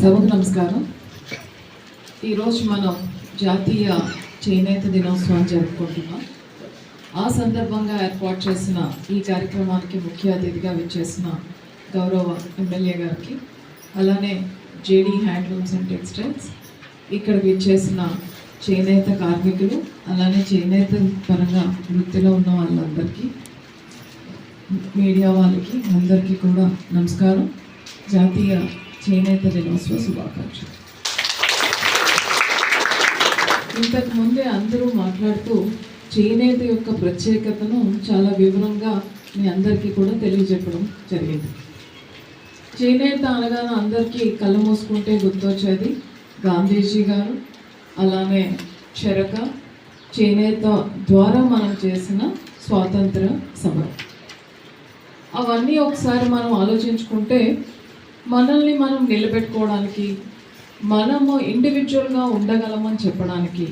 సభకు నమస్కారం. ఈరోజు మనం జాతీయ చేనేత దినోత్సవం జరుపుకుంటున్నాం. ఆ సందర్భంగా ఏర్పాటు చేసిన ఈ కార్యక్రమానికి ముఖ్య అతిథిగా విచ్చేసిన గౌరవ ఎమ్మెల్యే గారికి అలానే జేడీ హ్యాండ్లూమ్స్ అండ్ టెక్స్టైల్స్ ఇక్కడ విచ్చేసిన చేనేత కార్మికులు అలానే చేనేత పరంగా వృత్తిలో ఉన్న వాళ్ళందరికీ మీడియా వాళ్ళకి అందరికీ కూడా నమస్కారం. జాతీయ చేనేత దినోత్సవ శుభాకాంక్షలు ఇంతకు ముందే అందరూ మాట్లాడుతూ చేనేత యొక్క ప్రత్యేకతను చాలా వివరంగా మీ అందరికీ కూడా తెలియజెప్పడం జరిగింది. చేనేత అనగానే అందరికీ కళ్ళు మూసుకుంటే గుర్తొచ్చేది గాంధీజీ గారు అలానే చెరక చేనేత ద్వారా మనం చేసిన స్వాతంత్ర సమరం. అవన్నీ ఒకసారి మనం ఆలోచించుకుంటే మనల్ని మనం నిలబెట్టుకోవడానికి మనము ఇండివిజువల్గా ఉండగలమని చెప్పడానికి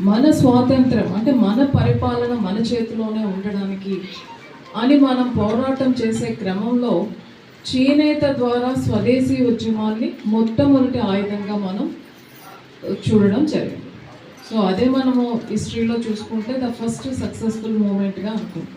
మన స్వాతంత్రం అంటే మన పరిపాలన మన చేతిలోనే ఉండడానికి అని మనం పోరాటం చేసే క్రమంలో చేనేత ద్వారా స్వదేశీ ఉద్యమాన్ని మొట్టమొదటి ఆయుధంగా మనం చూడడం జరిగింది. సో అదే మనము హిస్టరీలో చూసుకుంటే ద ఫస్ట్ సక్సెస్ఫుల్ మూమెంట్గా అనుకుంటాం.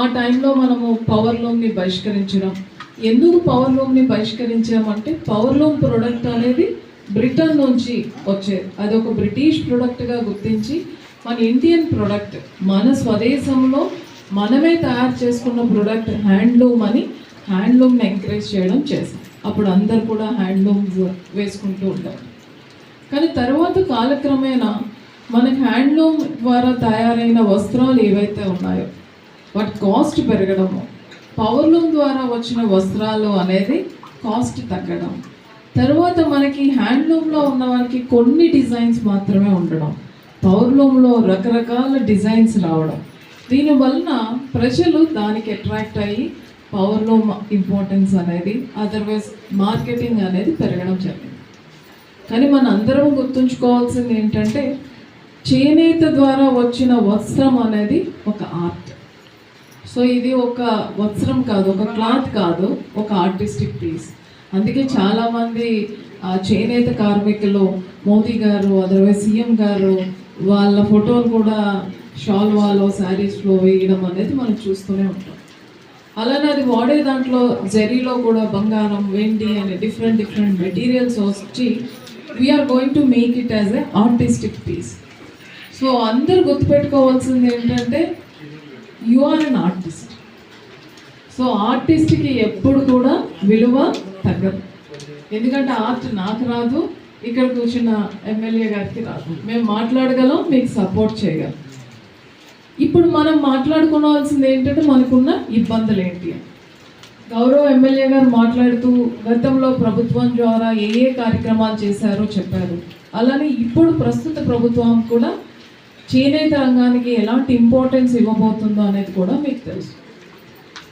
ఆ టైంలో మనము పవర్లోని బహిష్కరించడం ఎందుకు పవర్ లూమ్ని బహిష్కరించామంటే పవర్ లూమ్ ప్రోడక్ట్ అనేది బ్రిటన్ నుంచి వచ్చేది అది ఒక బ్రిటిష్ ప్రోడక్ట్గా గుర్తించి మన ఇండియన్ ప్రోడక్ట్ మన స్వదేశంలో మనమే తయారు చేసుకున్న ప్రోడక్ట్ హ్యాండ్లూమ్ అని హ్యాండ్లూమ్ని ఎంకరేజ్ చేయడం చేశాం అప్పుడు అందరు కూడా హ్యాండ్లూమ్స్ వేసుకుంటూ ఉంటారు. కానీ తర్వాత కాలక్రమేణా మనకి హ్యాండ్లూమ్ ద్వారా తయారైన వస్త్రాలు ఏవైతే ఉన్నాయో వాటి కాస్ట్ పెరగడము పవర్లూమ్ ద్వారా వచ్చిన వస్త్రాలు అనేది కాస్ట్ తగ్గడం. తర్వాత మనకి హ్యాండ్లూమ్లో ఉన్న వారికి కొన్ని డిజైన్స్ మాత్రమే ఉండడం. పవర్లూమ్లో రకరకాల డిజైన్స్ రావడం. దీని వలన ప్రజలు దానికి అట్రాక్ట్ అయ్యి పవర్లూమ్ ఇంపార్టెన్స్ అనేది అదర్వైజ్ మార్కెటింగ్ అనేది పెరగడం జరిగింది. కానీ మన అందరం గుర్తుంచుకోవాల్సింది ఏంటంటే చేనేత ద్వారా వచ్చిన వస్త్రం అనేది ఒక ఆర్ట్ సో ఇది ఒక వస్త్రం కాదు ఒక క్లాత్ కాదు ఒక ఆర్టిస్టిక్ పీస్ అందుకే చాలామంది చేనేత కార్మికులు మోదీ గారు అదర్వైజ్ సీఎం గారు వాళ్ళ ఫోటోలు కూడా షాల్వాలో శారీస్లో వేయడం అనేది మనం చూస్తూనే ఉంటాం. అలానే అది వాడే దాంట్లో జరీలో కూడా బంగారం వెండి అనే డిఫరెంట్ డిఫరెంట్ మెటీరియల్స్ వచ్చి we are going to make it as a artistic piece so అందరు గుర్తుపెట్టుకోవాల్సింది ఏంటంటే you are an artist so ఆర్టిస్ట్కి ఎప్పుడు కూడా విలువ తగ్గదు. ఎందుకంటే ఆర్ట్ నాకు రాదు ఇక్కడ కూర్చున్న ఎమ్మెల్యే గారికి రాదు. మేము మాట్లాడగలం మీకు సపోర్ట్ చేయగలం. ఇప్పుడు మనం మాట్లాడుకోవాల్సింది ఏంటంటే మనకున్న ఇబ్బందులు ఏంటి? గౌరవ ఎమ్మెల్యే గారు మాట్లాడుతూ గతంలో ప్రభుత్వం ద్వారా ఏ ఏ కార్యక్రమాలు చేశారో చెప్పారు. అలానే ఇప్పుడు ప్రస్తుత ప్రభుత్వం కూడా చేనేత రంగానికి ఎలాంటి ఇంపార్టెన్స్ ఇవ్వబోతుందో అనేది కూడా మీకు తెలుసు.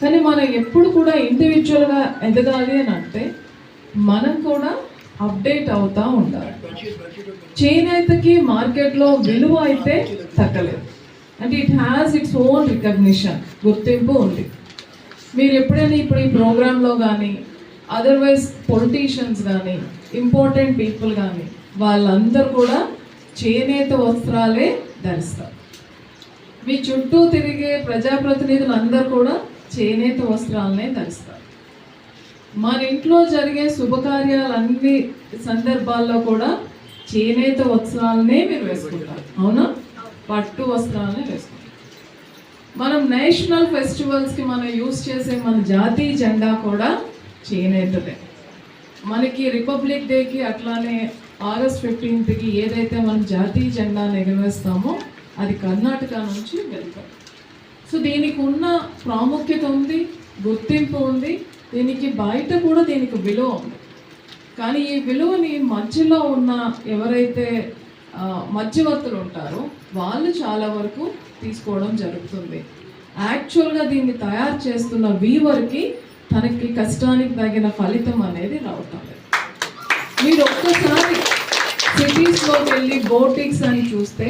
కానీ మనం ఎప్పుడు కూడా ఇండివిజువల్గా ఎదగాలి అని అంటే మనం కూడా అప్డేట్ అవుతూ ఉండాలి. చేనేతకి మార్కెట్లో విలువ అయితే తగ్గలేదు. అంటే it has its own recognition గుర్తింపు ఉంది. మీరు ఎప్పుడైనా ఇప్పుడు ఈ ప్రోగ్రాంలో కానీ అదర్వైజ్ పొలిటీషియన్స్ కానీ ఇంపార్టెంట్ పీపుల్ కానీ వాళ్ళందరూ కూడా చేనేత వస్త్రాలే ధరిస్తారు మీ చుట్టూ తిరిగే ప్రజాప్రతినిధులు అందరూ కూడా చేనేత వస్త్రాలనే ధరిస్తారు. మన ఇంట్లో జరిగే శుభకార్యాలన్ని సందర్భాల్లో కూడా చేనేత వస్త్రాలనే మీరు వేసుకుంటారు. అవునా? పట్టు వస్త్రాలనే వేసుకుంటారు. మనం నేషనల్ ఫెస్టివల్స్కి మనం యూస్ చేసే మన జాతీయ జెండా కూడా చేనేతదే. మనకి రిపబ్లిక్ డేకి అట్లానే ఆగస్ట్ ఫిఫ్టీన్త్కి ఏదైతే మనం జాతీయ జెండాను ఎగవేస్తామో అది కర్ణాటక నుంచి వెళ్తాం. సో దీనికి ఉన్న ప్రాముఖ్యత ఉంది గుర్తింపు ఉంది దీనికి బయట కూడా దీనికి విలువ ఉంది. కానీ ఈ విలువని మధ్యలో ఉన్న ఎవరైతే మధ్యవర్తులు ఉంటారో వాళ్ళు చాలా వరకు తీసుకోవడం జరుగుతుంది. యాక్చువల్గా దీన్ని తయారు చేస్తున్న వీవర్కి తనకి కష్టానికి తగిన ఫలితం అనేది రావటం లేదు. మీరు ఒక్కసారి సిటీస్లోకి వెళ్ళి బోటిక్స్ అని చూస్తే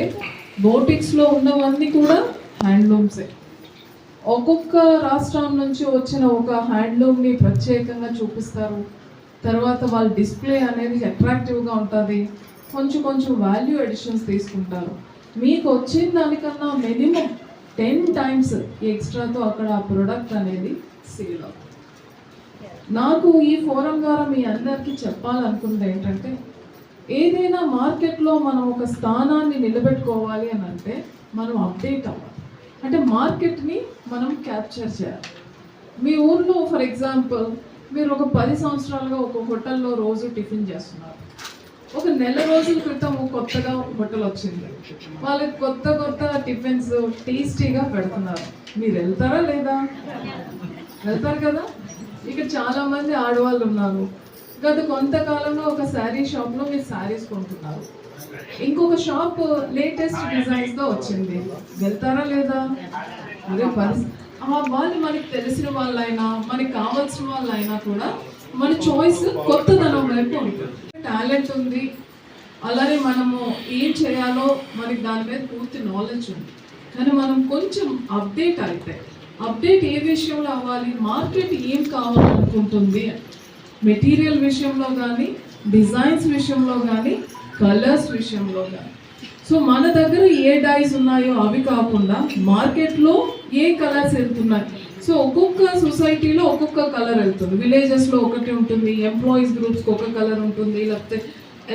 బోటిక్స్లో ఉన్నవన్నీ కూడా హ్యాండ్లూమ్సే ఒక్కొక్క రాష్ట్రం నుంచి వచ్చిన ఒక హ్యాండ్లూమ్ని ప్రత్యేకంగా చూపిస్తారు. తర్వాత వాళ్ళ డిస్ప్లే అనేది అట్రాక్టివ్గా ఉంటుంది. కొంచెం కొంచెం వాల్యూ ఎడిషన్స్ తీసుకుంటారు. మీకు వచ్చిన దానికన్నా మినిమం టెన్ టైమ్స్ ఎక్స్ట్రాతో అక్కడ ఆ ప్రొడక్ట్ అనేది సేల్ అవుతుంది. నాకు ఈ ఫోరం ద్వారా మీ అందరికీ చెప్పాలనుకుంది ఏంటంటే ఏదైనా మార్కెట్లో మనం ఒక స్థానాన్ని నిలబెట్టుకోవాలి అని అంటే మనం అప్డేట్ అవ్వాలి. అంటే మార్కెట్ని మనం క్యాప్చర్ చేయాలి. మీ ఊర్లో ఫర్ ఎగ్జాంపుల్ మీరు ఒక పది సంవత్సరాలుగా ఒక హోటల్లో రోజు టిఫిన్ చేస్తున్నారు. ఒక నెల రోజుల క్రితం కొత్తగా హోటల్ వచ్చింది. వాళ్ళకి కొత్త కొత్త టిఫిన్స్ టేస్టీగా పెడుతున్నారు. మీరు వెళ్తారా లేదా? వెళ్తారు కదా? ఇక్కడ చాలామంది ఆడవాళ్ళు ఉన్నారు. గత కొంతకాలంలో ఒక శారీ షాప్లో మీరు శారీస్ కొంటున్నారు. ఇంకొక షాప్ లేటెస్ట్ డిజైన్స్తో వచ్చింది. వెళ్తారా లేదా? అదే పరిస్థితి వాళ్ళు మనకి తెలిసిన వాళ్ళైనా మనకి కావాల్సిన వాళ్ళైనా కూడా మన చాయిస్ కొత్తదనం వైపు ఉంటుంది. టాలెంట్ ఉంది. అలానే మనము ఏం చేయాలో మనకి దాని మీద పూర్తి నాలెడ్జ్ ఉంది. కానీ మనం కొంచెం అప్డేట్ అయితే అప్డేట్ ఏ విషయంలో అవ్వాలి మార్కెట్ ఏం కావాలనుకుంటుంది మెటీరియల్ విషయంలో కానీ డిజైన్స్ విషయంలో కానీ కలర్స్ విషయంలో కానీ సో మన దగ్గర ఏ డైస్ ఉన్నాయో అవి కాకుండా మార్కెట్లో ఏ కలర్స్ వెళ్తున్నాయి? సో ఒక్కొక్క సొసైటీలో ఒక్కొక్క కలర్ వెళ్తుంది. విలేజెస్లో ఒకటి ఉంటుంది ఎంప్లాయీస్ గ్రూప్స్కి ఒక కలర్ ఉంటుంది లేకపోతే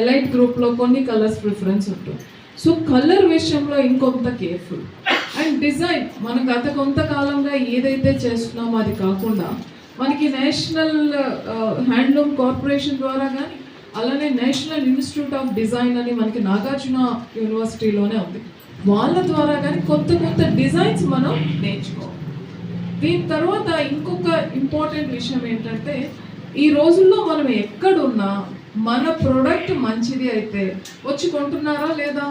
ఎలైట్ గ్రూప్లో కొన్ని కలర్స్ ప్రిఫరెన్స్ ఉంటుంది. సో కలర్ విషయంలో ఇంకొంత కేర్ఫుల్. అండ్ డిజైన్ మనం గత కొంతకాలంగా ఏదైతే చేస్తున్నామో అది కాకుండా మనకి నేషనల్ హ్యాండ్లూమ్ కార్పొరేషన్ ద్వారా కానీ అలానే నేషనల్ ఇన్స్టిట్యూట్ ఆఫ్ డిజైన్ అని మనకి నాగార్జున యూనివర్సిటీలోనే ఉంది. వాళ్ళ ద్వారా కానీ కొత్త కొత్త డిజైన్స్ మనం నేర్చుకోవాలి. దీని తర్వాత ఇంకొక ఇంపార్టెంట్ విషయం ఏంటంటే ఈ రోజుల్లో మనం ఎక్కడున్నా మన ప్రోడక్ట్ మంచిది అయితే వచ్చి కొంటున్నారా లేదా?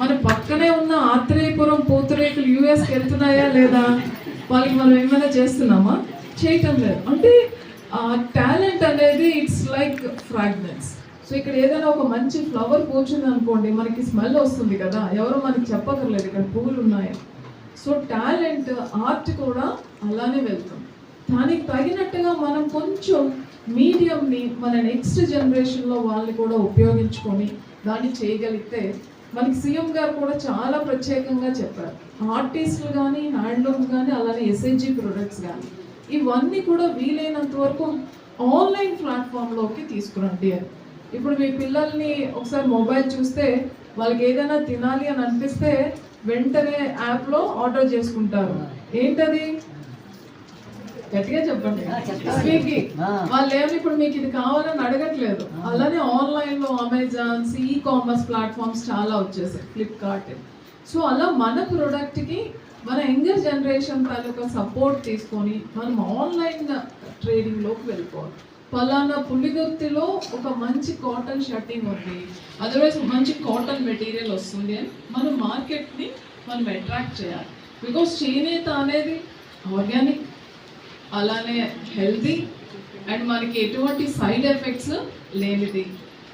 మన పక్కనే ఉన్న ఆత్రేయపురం పూతరేకులు యూఎస్కి వెళ్తున్నాయా లేదా? వాళ్ళకి మనం ఏమైనా చేస్తున్నామా? చేయటం లేదు. అంటే టాలెంట్ అనేది ఇట్స్ లైక్ ఫ్రాగ్నెన్స్ సో ఇక్కడ ఏదైనా ఒక మంచి ఫ్లవర్ పూచింది అనుకోండి మనకి స్మెల్ వస్తుంది కదా. ఎవరు మనకి చెప్పక్కర్లేదు ఇక్కడ పువ్వులు ఉన్నాయి. సో టాలెంట్ ఆర్ట్ కూడా అలానే వెళ్తుంది. దానికి తగినట్టుగా మనం కొంచెం మీడియంని మన నెక్స్ట్ జనరేషన్లో వాళ్ళని కూడా ఉపయోగించుకొని దాన్ని చేయగలిగితే మనకి సీఎం గారు కూడా చాలా ప్రత్యేకంగా చెప్పారు. ఆర్టిస్టులు కానీ హ్యాండ్లూమ్స్ కానీ అలానే ఎస్ఎన్జీ ప్రొడక్ట్స్ కానీ ఇవన్నీ కూడా వీలైనంత వరకు ఆన్లైన్ ప్లాట్ఫామ్లోకి తీసుకురండి అని. ఇప్పుడు మీ పిల్లల్ని ఒకసారి మొబైల్ చూస్తే వాళ్ళకి ఏదైనా తినాలి అని అనిపిస్తే వెంటనే యాప్లో ఆర్డర్ చేసుకుంటారు. ఏంటది? గట్టిగా చెప్పండి. స్విగ్గీ. వాళ్ళు ఏమి ఇప్పుడు మీకు ఇది కావాలని అడగట్లేదు. అలానే ఆన్లైన్లో అమెజాన్స్ ఈ కామర్స్ ప్లాట్ఫామ్స్ చాలా వచ్చేసాయి. ఫ్లిప్కార్ట్. సో అలా మన ప్రోడక్ట్కి మన యంగర్ జనరేషన్ తాలూకా సపోర్ట్ తీసుకొని మనం ఆన్లైన్ ట్రేడింగ్లోకి వెళ్ళిపోవాలి. పలానా పులిగుర్తిలో ఒక మంచి కాటన్ షర్టింగ్ ఉంది. అదర్వైజ్ మంచి కాటన్ మెటీరియల్ వస్తుంది అని మన మార్కెట్ని మనం అట్రాక్ట్ చేయాలి. బికాస్ చేనేత అనేది ఆర్గానిక్ అలానే హెల్తీ అండ్ మనకి ఎటువంటి సైడ్ ఎఫెక్ట్స్ లేనిది.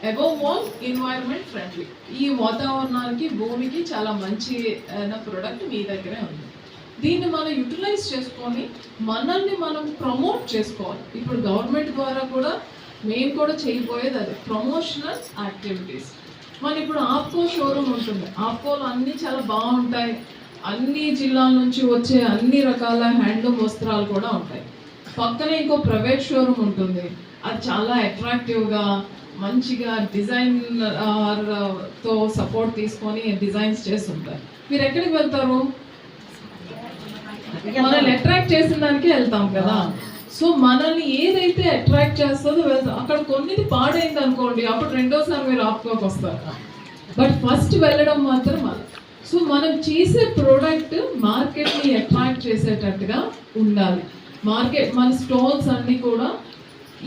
అబౌవ్ ఆల్ ఎన్వైర్న్మెంట్ ఫ్రెండ్లీ ఈ వాతావరణానికి భూమికి చాలా మంచి ప్రోడక్ట్ మీ దగ్గరే ఉంది. దీన్ని మనం యూటిలైజ్ చేసుకొని మనల్ని మనం ప్రమోట్ చేసుకోవాలి. ఇప్పుడు గవర్నమెంట్ ద్వారా కూడా మేము కూడా చేయబోయేది అది ప్రమోషనల్ యాక్టివిటీస్ మన ఇప్పుడు ఆప్కో షోరూమ్ ఉంటుంది. ఆప్కోలు అన్నీ చాలా బాగుంటాయి. అన్ని జిల్లాల నుంచి వచ్చే అన్ని రకాల హ్యాండ్లూమ్ వస్త్రాలు కూడా ఉంటాయి. పక్కనే ఇంకో ప్రైవేట్ షోరూమ్ ఉంటుంది. అది చాలా అట్రాక్టివ్గా మంచిగా డిజైన్తో సపోర్ట్ తీసుకొని డిజైన్స్ చేస్తుంటారు. మీరు ఎక్కడికి వెళ్తారు? మనల్ని అట్రాక్ట్ చేసిన దానికే వెళ్తాం కదా. సో మనల్ని ఏదైతే అట్రాక్ట్ చేస్తుందో వెళ్తాం. అక్కడ కొన్నిది పాడైంది అనుకోండి అప్పుడు రెండోసారి మీరు ఆపుకోకి వస్తారు. బట్ ఫస్ట్ వెళ్ళడం మాత్రం అది. సో మనం చేసే ప్రోడక్ట్ మార్కెట్ని అట్రాక్ట్ చేసేటట్టుగా ఉండాలి. మార్కెట్ మన స్టోన్స్ అన్నీ కూడా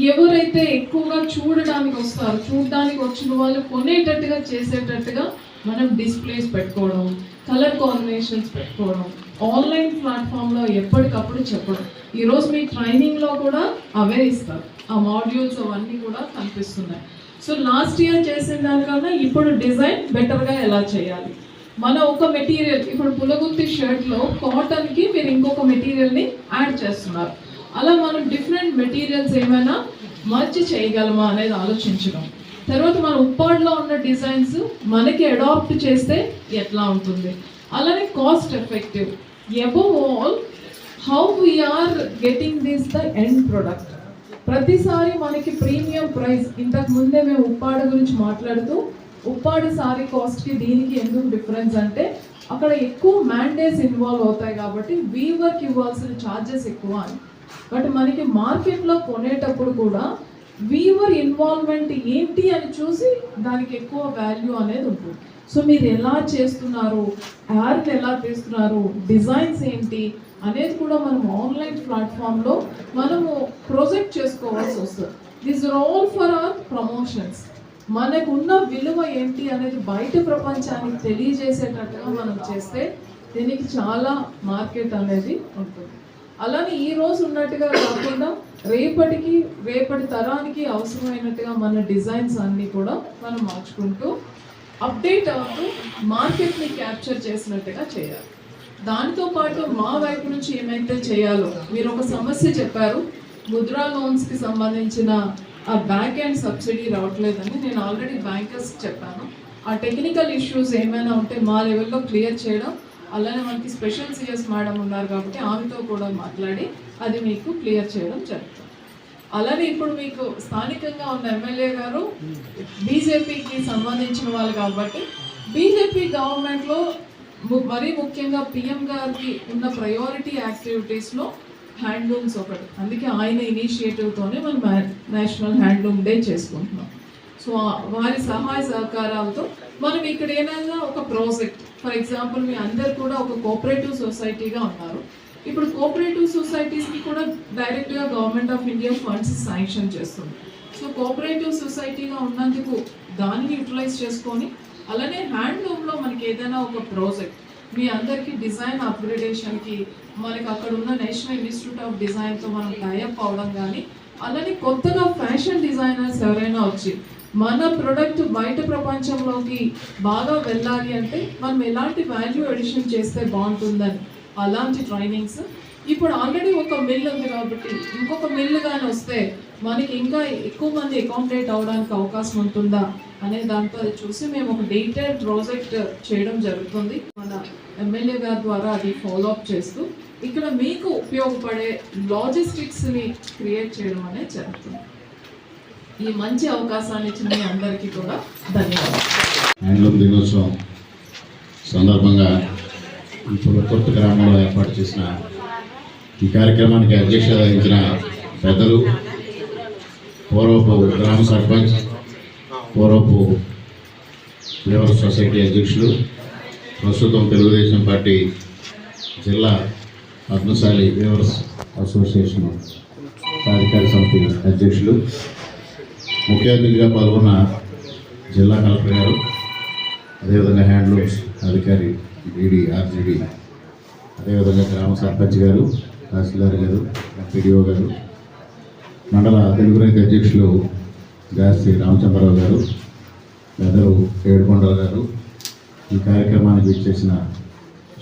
ఎవరైతే ఎక్కువగా చూడడానికి వస్తారో చూడడానికి వచ్చిన వాళ్ళు కొనేటట్టుగా చేసేటట్టుగా మనం డిస్ప్లేస్ పెట్టుకోవడం కలర్ కాంబినేషన్స్ పెట్టుకోవడం ఆన్లైన్ ప్లాట్ఫామ్లో ఎప్పటికప్పుడు చెప్పడం. ఈరోజు మీ ట్రైనింగ్లో కూడా అవే ఇస్తారు. ఆ మాడ్యూల్స్ అవన్నీ కూడా కనిపిస్తున్నాయి. సో లాస్ట్ ఇయర్ చేసిన దానికన్నా ఇప్పుడు డిజైన్ బెటర్గా ఎలా చేయాలి? మన ఒక మెటీరియల్ ఇప్పుడు పులగుత్తి షర్ట్లో కాటన్కి మీరు ఇంకొక మెటీరియల్ని యాడ్ చేస్తున్నారు. అలా మనం డిఫరెంట్ మెటీరియల్స్ ఏమైనా మర్చి చేయగలమా అనేది ఆలోచించడం. తర్వాత మన ఉప్పాడులో ఉన్న డిజైన్స్ మనకి అడాప్ట్ చేస్తే ఎట్లా ఉంటుంది? అలానే cost effective above all how we are getting this the end product ప్రతిసారి మనకి ప్రీమియం ప్రైస్ ఇంతకు ముందే మేము ఉప్పాడు గురించి మాట్లాడుతూ ఉప్పాడు సారీ కాస్ట్కి దీనికి ఎందుకు డిఫరెన్స్ అంటే అక్కడ ఎక్కువ మ్యాండేస్ ఇన్వాల్వ్ అవుతాయి కాబట్టి వీవర్కి ఇవ్వాల్సిన ఛార్జెస్ ఎక్కువ అని. బట్ మనకి మార్కెట్లో కొనేటప్పుడు కూడా వీవర్ ఇన్వాల్వ్మెంట్ ఏంటి అని చూసి దానికి ఎక్కువ వాల్యూ అనేది ఉంటుంది. సో మీరు ఎలా చేస్తున్నారు? యాడ్ ఎలా తీస్తున్నారు? డిజైన్స్ ఏంటి? అనేది కూడా మనం ఆన్లైన్ ప్లాట్ఫామ్లో మనము ప్రొజెక్ట్ చేసుకోవాల్సి వస్తుంది. This are all for our promotions మనకున్న విలువ ఏంటి అనేది బయట ప్రపంచానికి తెలియజేసేటట్టుగా మనం చేస్తే దీనికి చాలా మార్కెట్ అనేది ఉంటుంది. అలానే ఈ రోజు ఉన్నట్టుగా కాకుండా రేపటికి రేపటి తరానికి అవసరమైనట్టుగా మన డిజైన్స్ అన్నీ కూడా మనం మార్చుకుంటూ అప్డేట్ అవుతూ మార్కెట్ని క్యాప్చర్ చేసినట్టుగా చేయాలి. దానితో పాటు మా వైపు నుంచి ఏమైతే చేయాలో మీరు ఒక సమస్య చెప్పారు ముద్రా లోన్స్కి సంబంధించిన ఆ బ్యాంక్ అండ్ సబ్సిడీ రావట్లేదని నేను ఆల్రెడీ బ్యాంకర్స్ చెప్పాను. ఆ టెక్నికల్ ఇష్యూస్ ఏమైనా ఉంటే మా లెవెల్లో క్లియర్ చేయడం అలానే మనకి స్పెషల్ సిఎస్ మేడం ఉన్నారు కాబట్టి ఆమెతో కూడా మాట్లాడి అది మీకు క్లియర్ చేయడం జరుగుతుంది. అలానే ఇప్పుడు మీకు స్థానికంగా ఉన్న ఎమ్మెల్యే గారు బీజేపీకి సంబంధించిన వాళ్ళు కాబట్టి బీజేపీ గవర్నమెంట్లో ము- మరీ ముఖ్యంగా పిఎం గారికి ఉన్న ప్రయారిటీ యాక్టివిటీస్లో హ్యాండ్లూమ్స్ ఒకటి. అందుకే ఆయన ఇనిషియేటివ్తోనే మనం నేషనల్ హ్యాండ్లూమ్ డే చేసుకుంటున్నాం. సో వారి సహాయ సహకారాలతో మనం ఇక్కడ ఏదైనా ఒక ప్రాజెక్ట్ ఫర్ ఎగ్జాంపుల్ మీ అందరు కూడా ఒక కోఆపరేటివ్ సొసైటీగా ఉన్నారు. ఇప్పుడు కోఆపరేటివ్ సొసైటీస్కి కూడా డైరెక్ట్గా government of India funds sanction చేస్తుంది. సో కోఆపరేటివ్ సొసైటీగా ఉన్నందుకు దాన్ని యూటిలైజ్ చేసుకొని అలానే హ్యాండ్లూమ్లో మనకి ఏదైనా ఒక ప్రాజెక్ట్ మీ అందరికీ డిజైన్ అప్గ్రేడేషన్కి మనకి అక్కడ ఉన్న నేషనల్ ఇన్స్టిట్యూట్ ఆఫ్ డిజైన్తో మనం టైఅప్ అవడం కానీ అలానే కొత్తగా ఫ్యాషన్ డిజైనర్స్ ఎవరైనా వచ్చి మన ప్రొడక్ట్ బయట ప్రపంచంలోకి బాగా వెళ్ళాలి అంటే మనం ఎలాంటి వాల్యూ ఎడిషన్ చేస్తే బాగుంటుందని అలాంటి ట్రైనింగ్స్ ఇప్పుడు ఆల్రెడీ ఒక మిల్ ఉంది కాబట్టి ఇంకొక మిల్ కానీ వస్తే మనకి ఇంకా ఎక్కువ మంది అకామిడేట్ అవడానికి అవకాశం ఉంటుందా అనే దాంతో అది చూసి మేము ఒక డీటెయిల్ ప్రాజెక్ట్ చేయడం జరుగుతుంది. మన ఎమ్మెల్యే గారి ద్వారా అది ఫాలో అప్ చేస్తూ ఇక్కడ మీకు ఉపయోగపడే లాజిస్టిక్స్ని క్రియేట్ చేయడం అనేది జరుగుతుంది. ఈ మంచి అవకాశాన్ని ఇచ్చిన మీ అందరికీ కూడా ధన్యవాదాలు. హ్యాండ్లూమ్ దినోత్సవం సందర్భంగా ఇప్పుడు కొత్త గ్రామంలో ఏర్పాటు చేసిన ఈ కార్యక్రమానికి అధ్యక్షత వహించిన పెద్దలు పూర్వపు గ్రామ సర్పంచ్ పూర్వపు లేబర్ సొసైటీ అధ్యక్షులు ప్రస్తుతం తెలుగుదేశం పార్టీ జిల్లా పద్మశాలి వేవర్స్ అసోసియేషన్ కార్యకారి సమితి అధ్యక్షులు ముఖ్య అతిథిగా పాల్గొన్న జిల్లా కలెక్టర్ గారు అదేవిధంగా హ్యాండ్లూమ్స్ అధికారి డిడి ఆర్జీడి అదేవిధంగా గ్రామ సర్పంచ్ గారు తహసీల్దార్ గారు ఎంపీడీఓ గారు మండల తెలుగు రైతు అధ్యక్షులు గాసి రామచంద్రరావు గారు పెద్దలు ఏడుకొండల గారు ఈ కార్యక్రమానికి ఇచ్చేసిన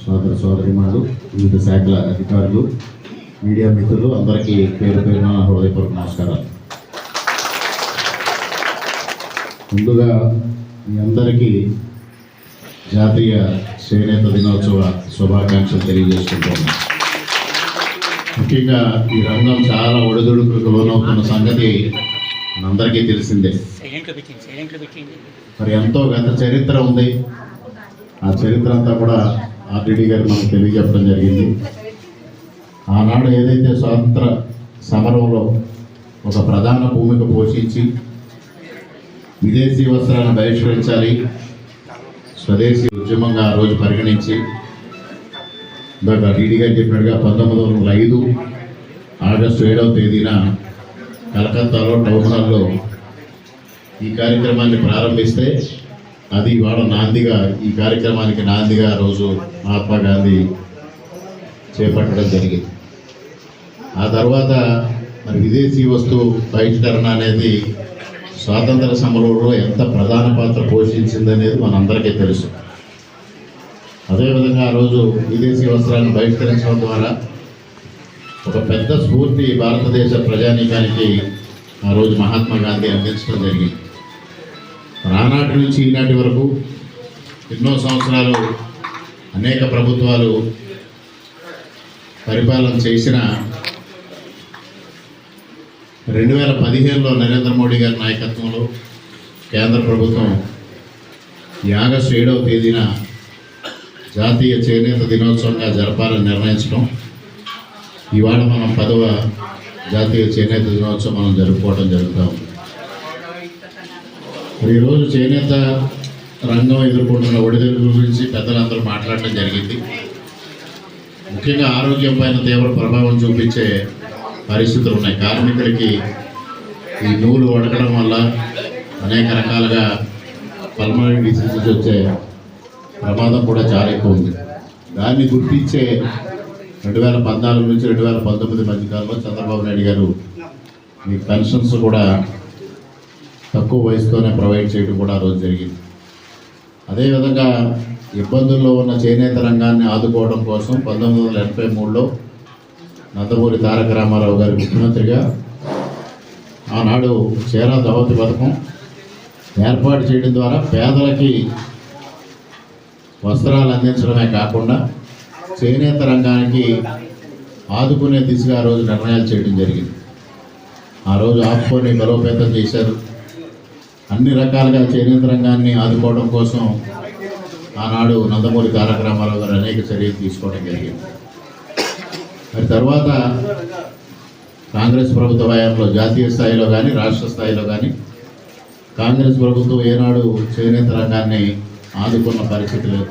సోదర సోదరిమాలు వివిధ శాఖల అధికారులు మీడియా మిత్రులు అందరికీ పేరు పేరున హృదయపూర్వక నమస్కారాలు. ముందుగా మీ అందరికీ జాతీయ చేనేత దినోత్సవ శుభాకాంక్షలు తెలియజేసుకుంటున్నాను. ముఖ్యంగా ఈ రంగం చాలా ఒడిదుడుకులకు లోనవుతున్న సంగతి మనందరికీ తెలిసిందే. మరి ఎంతో గత చరిత్ర ఉంది. ఆ చరిత్ర అంతా కూడా ఆర్టీడీ గారు మనకు తెలియజెప్పడం జరిగింది. ఆనాడు ఏదైతే స్వాతంత్ర సమరంలో ఒక ప్రధాన భూమిక పోషించి విదేశీ వస్త్రాలను బహిష్కరించాలి. స్వదేశీ ఉద్యమంగా ఆ రోజు పరిగణించి ఇందాక డీడీ గారు చెప్పినట్టుగా పంతొమ్మిది వందల ఐదు ఆగస్టు ఏడవ తేదీన కలకత్తాలో టౌన్ హాల్లో ఈ కార్యక్రమాన్ని ప్రారంభిస్తే అది ఇవాళ నాందిగా ఈ కార్యక్రమానికి నాందిగా రోజు మహాత్మా గాంధీ చేపట్టడం జరిగింది. ఆ తర్వాత మరి విదేశీ వస్తువు బహిష్కరణ అనేది స్వాతంత్ర సమరంలో ఎంత ప్రధాన పాత్ర పోషించిందనేది మనందరికీ తెలుసు. అదేవిధంగా ఆ రోజు విదేశీ వస్త్రాలను బహిష్కరించడం ద్వారా ఒక పెద్ద స్ఫూర్తి భారతదేశ ప్రజానీకానికి ఆ రోజు మహాత్మా గాంధీ అందించడం జరిగింది. ఆనాటి నుంచి ఈనాటి వరకు ఎన్నో సంవత్సరాలు అనేక ప్రభుత్వాలు పరిపాలన చేసిన రెండు వేల పదిహేనులో నరేంద్ర మోడీ గారి నాయకత్వంలో కేంద్ర ప్రభుత్వం ఈ ఆగస్టు ఏడవ తేదీన జాతీయ చేనేత దినోత్సవంగా జరపాలని నిర్ణయించడం. ఇవాళ మనం పదవ జాతీయ చేనేత దినోత్సవం మనం జరుపుకోవడం జరుగుతూ ఉంది. ఈరోజు చేనేత రంగం ఎదుర్కొంటున్న ఒడిదుడుకుల గురించి పెద్దలందరూ మాట్లాడటం జరిగింది. ముఖ్యంగా ఆరోగ్యం పైన తీవ్ర ప్రభావం చూపించే పరిస్థితులు ఉన్నాయి. కార్మికులకి ఈ నూలు వడకడం వల్ల అనేక రకాలుగా పల్మనరీ డిసీజెస్ వచ్చే ప్రమాదం కూడా చాలా ఎక్కువ ఉంది. దాన్ని గుర్తించే రెండు వేల పద్నాలుగు నుంచి రెండు వేల పంతొమ్మిది మధ్యకాలంలో చంద్రబాబు నాయుడు గారు ఈ పెన్షన్స్ కూడా తక్కువ వయసుతోనే ప్రొవైడ్ చేయడం కూడా ఆ రోజు జరిగింది. అదేవిధంగా ఇబ్బందుల్లో ఉన్న చేనేత రంగాన్ని ఆదుకోవడం కోసం పంతొమ్మిది వందల ఎనభై మూడులో నందమూరి తారక రామారావు గారి ముఖ్యమంత్రిగా ఆనాడు చేరా దావతి పథకం ఏర్పాటు చేయడం ద్వారా పేదలకి వస్త్రాలు అందించడమే కాకుండా చేనేత రంగానికి ఆదుకునే దిశగా ఆ రోజు నిర్ణయాలు చేయడం జరిగింది. ఆ రోజు ఆపుకొని బలోపేతం చేశారు. అన్ని రకాలుగా చేనేత రంగాన్ని ఆదుకోవడం కోసం ఆనాడు నందమూరి తారక రామారావు గారు అనేక చర్యలు తీసుకోవడం జరిగింది. మరి తర్వాత కాంగ్రెస్ ప్రభుత్వ హయాంలో జాతీయ స్థాయిలో కానీ రాష్ట్ర స్థాయిలో కానీ కాంగ్రెస్ ప్రభుత్వం ఏనాడు చేనేత రంగాన్ని ఆదుకున్న పరిస్థితి లేదు.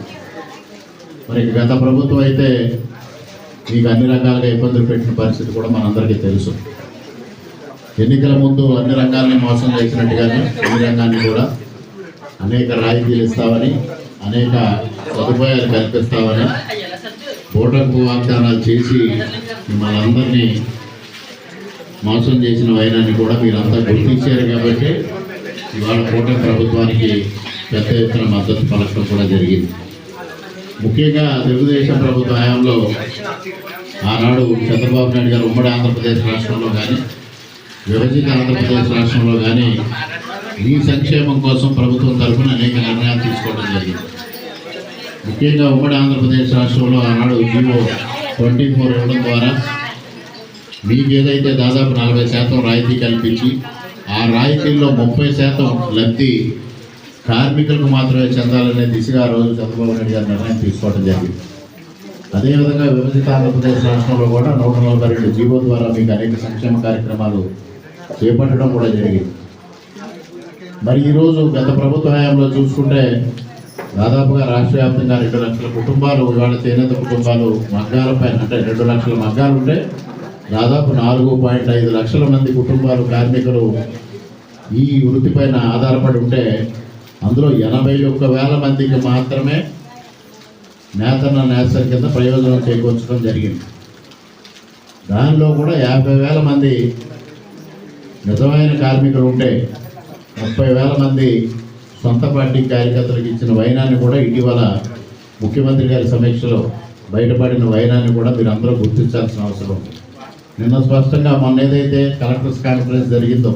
మరి గత ప్రభుత్వం అయితే మీకు అన్ని రకాలుగా ఇబ్బందులు పెట్టిన పరిస్థితి కూడా మనందరికీ తెలుసు. ఎన్నికల ముందు అన్ని రంగాల్ని మోసం చేసినట్టుగానే ఈ రంగాన్ని కూడా అనేక రాయితీలు ఇస్తామని అనేక సదుపాయాలు కల్పిస్తామని ఓటకు వాగ్దానాలు చేసి మనందరినీ మోసం చేసిన వైనాన్ని కూడా మీరంతా గుర్తించారు కాబట్టి ఇవాళ కూటమి ప్రభుత్వానికి పెద్ద ఎత్తున మద్దతు పలకడం కూడా జరిగింది. ముఖ్యంగా తెలుగుదేశం ప్రభుత్వ హయాంలో ఆనాడు చంద్రబాబు నాయుడు గారు ఉమ్మడి ఆంధ్రప్రదేశ్ రాష్ట్రంలో కానీ విభజిత ఆంధ్రప్రదేశ్ రాష్ట్రంలో కానీ ఈ సంక్షేమం కోసం ప్రభుత్వం తరఫున అనేక నిర్ణయాలు తీసుకోవడం జరిగింది. ముఖ్యంగా ఉమ్మడి ఆంధ్రప్రదేశ్ రాష్ట్రంలో ఆనాడు జీవో ట్వంటీ ఫోర్ ఇవ్వడం ద్వారా మీకు ఏదైతే దాదాపు నలభై శాతం రాయితీ కల్పించి ఆ రాయితీల్లో ముప్పై శాతం లబ్ధి కార్మికులకు మాత్రమే చెందాలనే దిశగా ఆ రోజు చంద్రబాబు నాయుడు గారు నిర్ణయం తీసుకోవడం జరిగింది. అదేవిధంగా విభజిత ఆంధ్రప్రదేశ్ రాష్ట్రంలో కూడా నూట నలభై రెండు జీవో ద్వారా మీకు అనేక సంక్షేమ కార్యక్రమాలు చేపట్టడం కూడా జరిగింది. మరి ఈరోజు గత ప్రభుత్వ హయాంలో చూసుకుంటే దాదాపుగా రాష్ట్ర వ్యాప్తంగా రెండు లక్షల కుటుంబాలు ఇవాళ చేనేత కుటుంబాలు మగ్గాలపై అంటే రెండు లక్షల మగ్గాలు ఉంటే దాదాపు నాలుగు పాయింట్ ఐదు లక్షల మంది కుటుంబాలు కార్మికులు ఈ వృత్తిపైన ఆధారపడి ఉంటే అందులో ఎనభై ఒక్క వేల మందికి మాత్రమే నేతన్న నేస్తం కింద ప్రయోజనం చేకూర్చడం జరిగింది. దానిలో కూడా యాభై వేల మంది నిజమైన కార్మికులు ఉంటే ముప్పై వేల మంది సొంత పార్టీ కార్యకర్తలకు ఇచ్చిన వైనాన్ని కూడా ఇటీవల ముఖ్యమంత్రి గారి సమీక్షలో బయటపడిన వైనాన్ని కూడా మీరు అందరూ గుర్తించాల్సిన అవసరం ఉంది. నిన్న స్పష్టంగా మొన్న ఏదైతే కలెక్టర్స్ కాన్ఫరెన్స్ జరిగిందో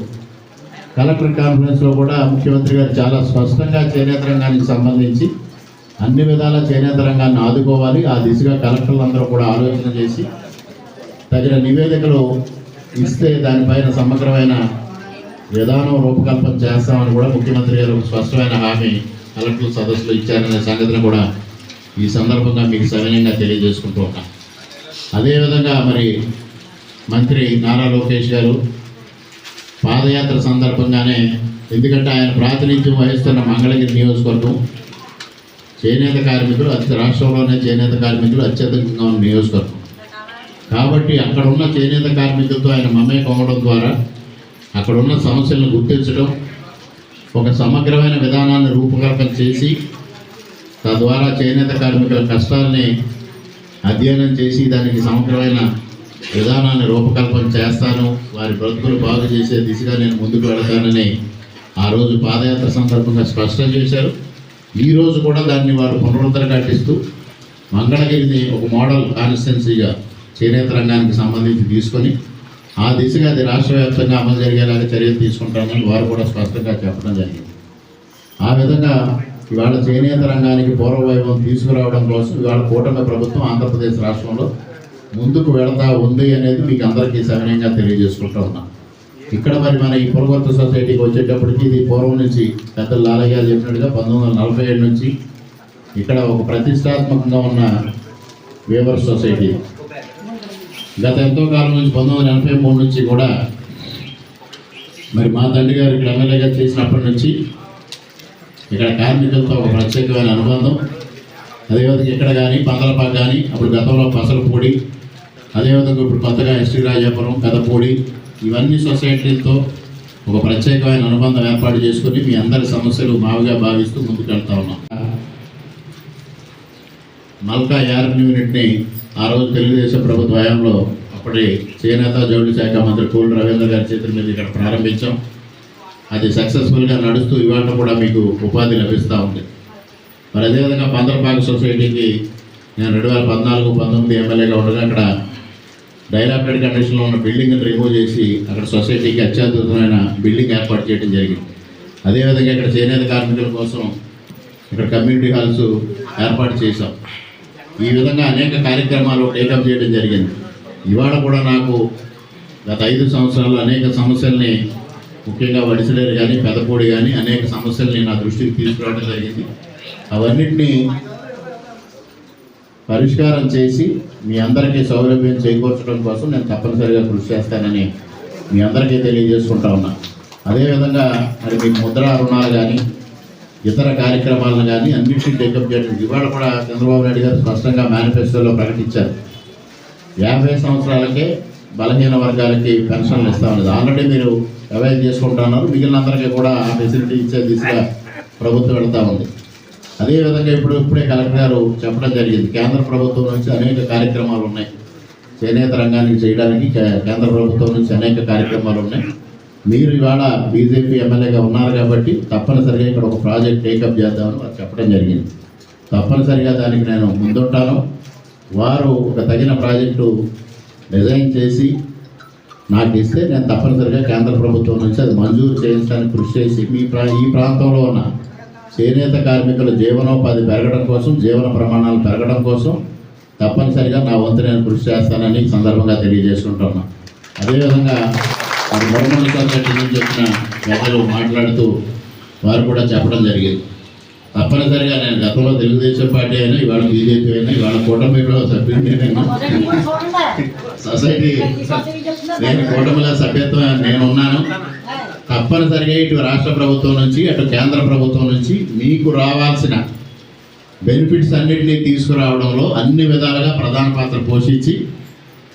కలెక్టర్ కాన్ఫరెన్స్లో కూడా ముఖ్యమంత్రి గారు చాలా స్పష్టంగా చేనేత రంగానికి సంబంధించి అన్ని విధాల చేనేత రంగాన్ని ఆదుకోవాలి. ఆ దిశగా కలెక్టర్లు అందరూ కూడా ఆలోచన చేసి తగిన నివేదికలు ఇస్తే దానిపైన సమగ్రమైన విధానం రూపకల్పన చేస్తామని కూడా ముఖ్యమంత్రి గారు స్పష్టమైన హామీ కలెక్టర్ సదస్సులో ఇచ్చారనే సంగతిని కూడా ఈ సందర్భంగా మీకు సవినయంగా తెలియజేసుకుంటూ ఉన్నాం. అదేవిధంగా మరి మంత్రి నారా లోకేష్ గారు పాదయాత్ర సందర్భంగానే ఎందుకంటే ఆయన ప్రాతినిధ్యం వహిస్తున్న మంగళగిరి నియోజకవర్గం చేనేత కార్మికులు అతి రాష్ట్రంలోనే చేనేత కార్మికులు అత్యధికంగా ఉన్న నియోజకవర్గం. కాబట్టి అక్కడ ఉన్న చేనేత కార్మికులతో ఆయన మమేకం అవ్వడం ద్వారా అక్కడ ఉన్న సమస్యలను గుర్తించడం ఒక సమగ్రమైన విధానాన్ని రూపకల్పన చేసి తద్వారా చేనేత కార్మికుల కష్టాలని అధ్యయనం చేసి దానికి సమగ్రమైన విధానాన్ని రూపకల్పన చేస్తాను. వారి బ్రతుకులు బాగు చేసే దిశగా నేను ముందుకు వెళతానని ఆ రోజు పాదయాత్ర సందర్భంగా స్పష్టం చేశారు. ఈరోజు కూడా దాన్ని వారు పునరుద్ధరఘటిస్తూ మంగళగిరిని ఒక మోడల్ కాన్స్టిట్యున్సీగా చేనేత రంగానికి సంబంధించి తీసుకొని ఆ దిశగా అది రాష్ట్ర వ్యాప్తంగా అమలు జరిగేలాగా చర్యలు తీసుకుంటామని వారు కూడా స్పష్టంగా చెప్పడం జరిగింది. ఆ విధంగా ఇవాళ చేనేత రంగానికి పూర్వవైభవం తీసుకురావడం కోసం ఇవాళ కూటమి ప్రభుత్వం ఆంధ్రప్రదేశ్ రాష్ట్రంలో ముందుకు వెళతా ఉంది అనేది మీకు అందరికీ సవినయంగా తెలియజేసుకుంటా ఉన్నాం. ఇక్కడ మరి మన ఈ పురగొత్త సొసైటీకి వచ్చేటప్పటికి ఇది పూర్వం నుంచి పెద్దలు లాలయ్య గారు చెప్పినట్టుగా పంతొమ్మిది వందల నలభై ఏడు నుంచి ఇక్కడ ఒక ప్రతిష్టాత్మకంగా ఉన్న వేవర్ సొసైటీ గత ఎంతో కాలం నుంచి పంతొమ్మిది వందల ఎనభై మూడు నుంచి కూడా మరి మా తండ్రి గారు ఇక్కడ ఎమ్మెల్యేగా చేసినప్పటి నుంచి ఇక్కడ కార్మికులతో ఒక ప్రత్యేకమైన అనుబంధం. అదేవిధంగా ఇక్కడ కానీ పందలపాక కానీ అప్పుడు గతంలో పసలపూడి అదేవిధంగా ఇప్పుడు కొత్తగా ఎస్టీ రాజాపురం కథపూడి ఇవన్నీ సొసైటీలతో ఒక ప్రత్యేకమైన అనుబంధం ఏర్పాటు చేసుకుని మీ అందరి సమస్యలు మావిగా భావిస్తూ ముందుకు వెళ్తా ఉన్నాం. మల్కా యార్ యూనిట్ని ఆ రోజు తెలుగుదేశం ప్రభుత్వ హయాంలో అప్పటి చేనేత జౌళి శాఖ మంత్రి కోల్ రవీంద్ర గారి చేతుల మీద ఇక్కడ ప్రారంభించాం. అది సక్సెస్ఫుల్గా నడుస్తూ ఇవాళ కూడా మీకు ఉపాధి లభిస్తూ ఉంది. మరి అదేవిధంగా పందరపాక సొసైటీకి నేను రెండు వేల పద్నాలుగు పంతొమ్మిది ఎమ్మెల్యేగా ఉండగా అక్కడ డైలాపెడ్ కండిషన్లో ఉన్న బిల్డింగ్ని రిమూవ్ చేసి అక్కడ సొసైటీకి అత్యద్భుతమైన బిల్డింగ్ ఏర్పాటు చేయడం జరిగింది. అదేవిధంగా ఇక్కడ చేనేత కార్మికుల కోసం ఇక్కడ కమ్యూనిటీ హాల్స్ ఏర్పాటు చేశాం. ఈ విధంగా అనేక కార్యక్రమాలు టేకప్ చేయడం జరిగింది. ఇవాళ కూడా నాకు గత ఐదు సంవత్సరాలు అనేక సమస్యల్ని ముఖ్యంగా వడిసలేరు కానీ పెదపూడి కానీ అనేక సమస్యల్ని నా దృష్టికి తీసుకురావడం జరిగింది. అవన్నిటినీ పరిష్కారం చేసి మీ అందరికీ సౌలభ్యం చేకూర్చడం కోసం నేను తప్పనిసరిగా కృషి చేస్తానని మీ అందరికీ తెలియజేసుకుంటా ఉన్నా. అదేవిధంగా మరి మీకు ముద్రా రుణాలు కానీ ఇతర కార్యక్రమాలను కానీ అన్నింటినీ టేకప్ చేయడం. ఇవాళ కూడా చంద్రబాబు నాయుడు గారు స్పష్టంగా మేనిఫెస్టోలో ప్రకటించారు. యాభై సంవత్సరాలకే బలహీన వర్గాలకి పెన్షన్లు ఇస్తామన్నది ఆల్రెడీ మీరు అవైల్ చేసుకుంటున్నారు. మిగిలిన అందరికీ కూడా ఆ ఫెసిలిటీ ఇచ్చే దిశగా ప్రభుత్వం వెళ్తా ఉంది. అదేవిధంగా ఇప్పుడు ఇప్పుడే కలెక్టర్ గారు చెప్పడం జరిగింది. కేంద్ర ప్రభుత్వం నుంచి అనేక కార్యక్రమాలు ఉన్నాయి. చేనేత రంగానికి చేయడానికి కే- కేంద్ర ప్రభుత్వం నుంచి అనేక కార్యక్రమాలు ఉన్నాయి. మీరు ఇవాళ బీజేపీ ఎమ్మెల్యేగా ఉన్నారు కాబట్టి తప్పనిసరిగా ఇక్కడ ఒక ప్రాజెక్ట్ టేకప్ చేద్దామని వారు చెప్పడం జరిగింది. తప్పనిసరిగా దానికి నేను ముందుంటాను. వారు ఒక తగిన ప్రాజెక్టు డిజైన్ చేసి నాకు ఇస్తే నేను తప్పనిసరిగా కేంద్ర ప్రభుత్వం నుంచి అది మంజూరు చేయించడానికి కృషి చేసి మీ ప్రా ఈ ప్రాంతంలో ఉన్న చేనేత కార్మికుల జీవనోపాధి పెరగడం కోసం జీవన ప్రమాణాలు పెరగడం కోసం తప్పనిసరిగా నా వంతు నేను కృషి చేస్తానని సందర్భంగా తెలియజేసుకుంటున్నాను అదేవిధంగా మురమల సొసైటీ నుంచి వచ్చిన పెద్దలు మాట్లాడుతూ వారు కూడా చెప్పడం జరిగింది. తప్పనిసరిగా నేను గతంలో తెలుగుదేశం పార్టీ అయినా ఇవాళ బీజేపీ అయినా ఇవాళ కూటమిలో సభ్యుడిని నేను సొసైటీ నేను కూటమిలో సభ్యత్వం నేను ఉన్నాను తప్పనిసరిగా ఇటు రాష్ట్ర ప్రభుత్వం నుంచి అటు కేంద్ర ప్రభుత్వం నుంచి మీకు రావాల్సిన బెనిఫిట్స్ అన్నింటినీ తీసుకురావడంలో అన్ని విధాలుగా ప్రధాన పాత్ర పోషించి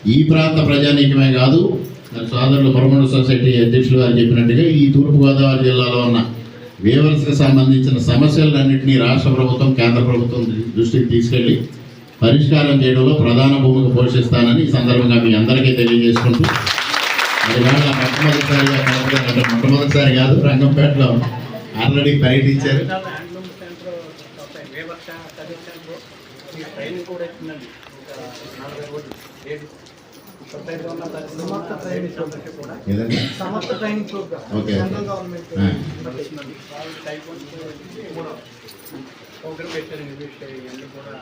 ఈ ప్రాంత ప్రజానీకమే కాదు సోదరులు మురమణ సొసైటీ అధ్యక్షులు గారు చెప్పినట్టుగా ఈ తూర్పుగోదావరి జిల్లాలో ఉన్న వేవర్స్కి సంబంధించిన సమస్యలన్నింటినీ రాష్ట్ర ప్రభుత్వం కేంద్ర ప్రభుత్వం దృష్టికి తీసుకెళ్ళి పరిష్కారం చేయడంలో ప్రధాన భూమిక పోషిస్తానని ఈ సందర్భంగా మీ అందరికీ తెలియజేసుకుంటూ అది వేళ మొట్టమొదటిసారిగా అంటే మొట్టమొదటిసారి కాదు రంగంపేటలో ఆల్రెడీ పర్యటించారు. ట్రైనింగ్ కూడా Samarth training programme. Central government వాళ్ళు టైప్ కూడా ప్రోగ్రామ్ పెట్టారు ఇంగ్లీష్ ఇవన్నీ కూడా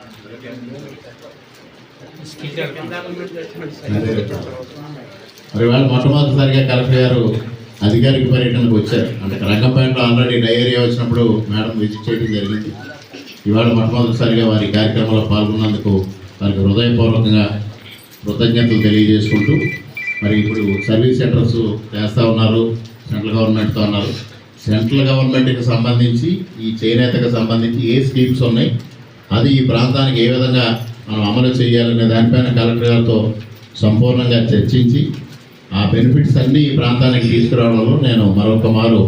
డెవలప్మెంట్ చేస్తున్నారు మరి వాళ్ళు మొట్టమొదటిసారిగా కలెక్టర్ గారు అధికారిక పర్యటనకు వచ్చారు. అంటే రంగంపేటలో ఆల్రెడీ డయేరియా వచ్చినప్పుడు మేడం విజిట్ చేయడం జరిగింది. ఇవాళ మొట్టమొదటిసారిగా వారి కార్యక్రమంలో పాల్గొన్నందుకు వారికి హృదయపూర్వకంగా కృతజ్ఞతలు తెలియజేసుకుంటూ మరి ఇప్పుడు సర్వీస్ సెంటర్స్ చేస్తూ ఉన్నారు సెంట్రల్ గవర్నమెంట్తో ఉన్నారు సెంట్రల్ గవర్నమెంట్కి సంబంధించి ఈ చేనేతకు సంబంధించి ఏ స్కీమ్స్ ఉన్నాయి అది ఈ ప్రాంతానికి ఏ విధంగా మనం అమలు చేయాలనే దానిపైన కలెక్టర్ గారితో సంపూర్ణంగా చర్చించి ఆ బెనిఫిట్స్ అన్నీ ఈ ప్రాంతానికి తీసుకురావడంలో నేను మరొక మారు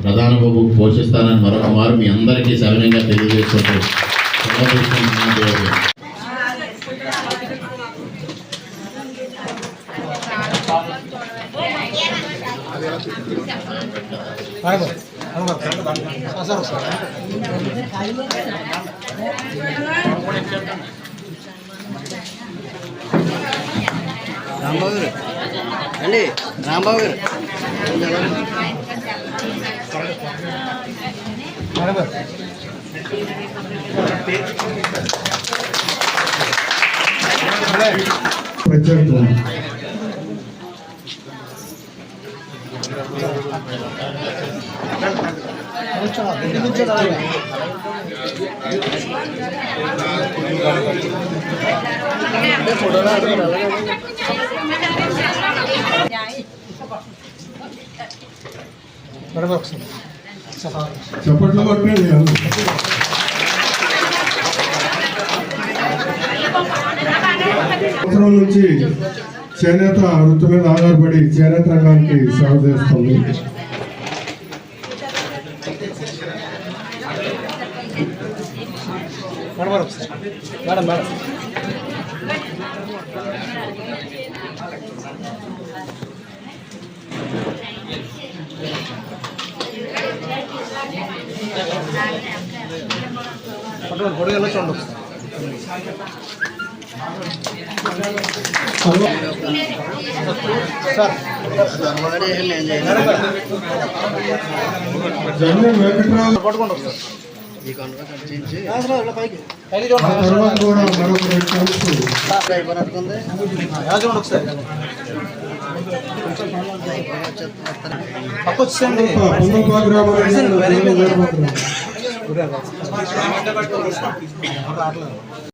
ప్రధాన బాబు పోషిస్తానని మరొక మారు మీ అందరికీ సవినయంగా తెలియజేసుకుంటూ రాంబాబు గారు అండి రాంబాబు గారు. ప్రత్యేక చప్పట్లు కొట్టండి సంవత్సరం నుంచి చేనేత వృత్తి మీద ఆధారపడి చేనేత రంగానికి సేవ చేస్తుంది జన్మ వెంకటరావు పట్టుకోండి ఒకసారి ఈ కొండగా కట్ ఒకసారి వెరీ గుడ్.